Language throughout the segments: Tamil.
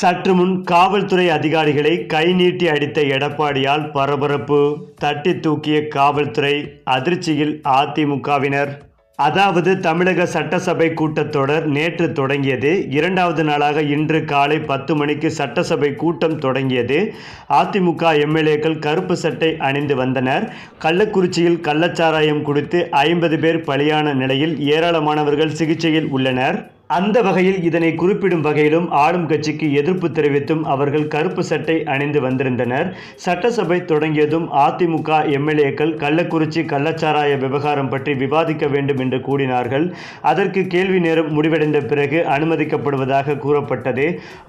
சற்று முன் காவல்துறை அதிகாரிகளை கை நீட்டி அடித்த எடப்பாடியால் பரபரப்பு. தட்டி தூக்கிய காவல்துறை அதிர்ச்சியில் அதிமுகவினர். அதாவது தமிழக சட்டசபை கூட்டத்தொடர் நேற்று தொடங்கியது. இரண்டாவது நாளாக இன்று காலை பத்து மணிக்கு சட்டசபை கூட்டம் தொடங்கியது. அதிமுக எம்எல்ஏக்கள் கருப்பு சட்டை அணிந்து வந்தனர். கள்ளக்குறிச்சியில் கள்ளச்சாராயம் குடித்து ஐம்பது பேர் பலியான நிலையில் ஏராளமானவர்கள் சிகிச்சையில் உள்ளனர். அந்த வகையில் இதனை குறிப்பிடும் வகையிலும் ஆளும் கட்சிக்கு எதிர்ப்பு தெரிவித்தும் அவர்கள் கருப்பு சட்டை அணிந்து வந்திருந்தனர். சட்டசபை தொடங்கியதும் அதிமுக எம்எல்ஏக்கள் கள்ளக்குறிச்சி கள்ளச்சாராய விவகாரம் பற்றி விவாதிக்க வேண்டும் என்று கூறினார்கள் அதற்கு கேள்வி நேரம் முடிவடைந்த பிறகு அனுமதிக்கப்படுவதாக கூறப்பட்டது.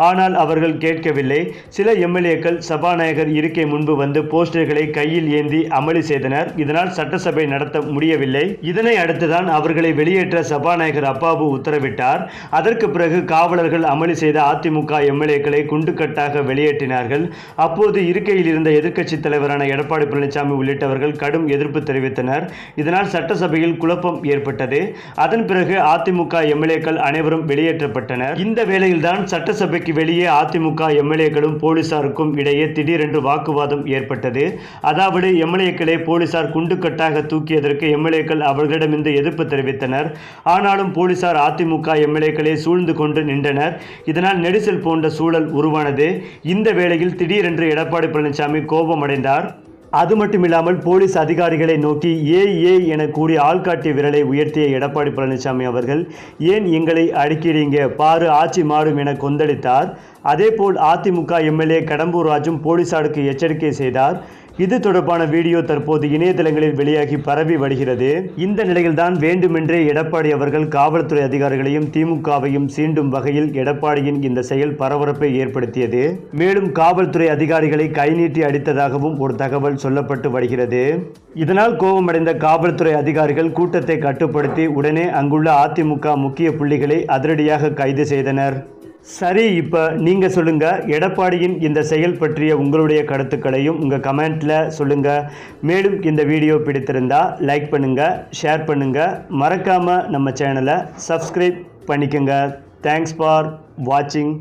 ஆனால் அவர்கள் கேட்கவில்லை. சில எம்எல்ஏக்கள் சபாநாயகர் இருக்கை முன்பு வந்து போஸ்டர்களை கையில் ஏந்தி அமளி செய்தனர். இதனால் சட்டசபை நடத்த முடியவில்லை. இதனை அடுத்துதான் அவர்களை வெளியேற்ற சபாநாயகர் அப்பாவு உத்தரவிட்டார். அதற்கு பிறகு காவலர்கள் அமளி செய்த அதிமுக எம்எல்ஏக்களை குண்டுக்கட்டாக வெளியேற்றினார்கள். அப்போது இருக்கையில் இருந்த எதிர்க்கட்சித் தலைவரான எடப்பாடி பழனிசாமி உள்ளிட்டவர்கள் கடும் எதிர்ப்பு தெரிவித்தனர். இதனால் சட்டசபையில் குழப்பம் ஏற்பட்டது. அதன் பிறகு அதிமுக எம்எல்ஏக்கள் அனைவரும் வெளியேற்றப்பட்டனர். இந்த வேளையில்தான் சட்டசபைக்கு வெளியே அதிமுக எம்எல்ஏக்களும் போலீசாருக்கும் இடையே திடீரென்று வாக்குவாதம் ஏற்பட்டது. அதாவது எம்எல்ஏக்களை போலீசார் குண்டுக்கட்டாக தூக்கியதற்கு எம்எல்ஏக்கள் அவர்களிடமிருந்து எதிர்ப்பு தெரிவித்தனர். ஆனாலும் போலீசார் அதிமுக எம்எல்ஏக்களை சூழ்ந்து கொண்டு நின்றனர். இதனால் நெரிசல் போன்ற சூழல் உருவானது. இந்த வேளையில் திடீரென்று எடப்பாடி பழனிசாமி கோபமடைந்தார். அது மட்டுமில்லாமல் போலீஸ் அதிகாரிகளை நோக்கி ஏ ஏ என கூறி ஆள்காட்டி விரலை உயர்த்திய எடப்பாடி பழனிசாமி அவர்கள் ஏன் எங்களை அடிக்கிறீங்க பாரு ஆட்சி மாறும் என கொந்தளித்தார். அதேபோல் அதிமுக எம்எல்ஏ கடம்பூர் ராஜும் போலீசாருக்கு எச்சரிக்கை செய்தார். இது தொடர்பான வீடியோ தற்போது இணையதளங்களில் வெளியாகி பரவி வருகிறது. இந்த நிலையில்தான் வேண்டுமென்றே எடப்பாடி அவர்கள் காவல்துறை அதிகாரிகளையும் திமுகவையும் சீண்டும் வகையில் எடப்பாடியின் இந்த செயல் பரபரப்பை ஏற்படுத்தியது. மேலும் காவல்துறை அதிகாரிகளை கைநீட்டி அடித்ததாகவும் ஒரு தகவல் சொல்லப்பட்டு வருகிறது. இதனால் கோபமடைந்த காவல்துறை அதிகாரிகள் கூட்டத்தை கட்டுப்படுத்தி உடனே அங்குள்ள அதிமுக முக்கிய புள்ளிகளை அதிரடியாக கைது செய்தனர். சரி இப்போ நீங்கள் சொல்லுங்கள் எடப்பாடியின் இந்த செயல் பற்றிய உங்களுடைய கருத்துக்களையும் உங்கள் கமெண்ட்டில் சொல்லுங்கள் மேலும் இந்த வீடியோ பிடித்திருந்தா லைக் பண்ணுங்கள் ஷேர் பண்ணுங்கள் மறக்காமல் நம்ம சேனலை சப்ஸ்கிரைப் பண்ணிக்கோங்க. தேங்க்ஸ் ஃபார் வாட்சிங்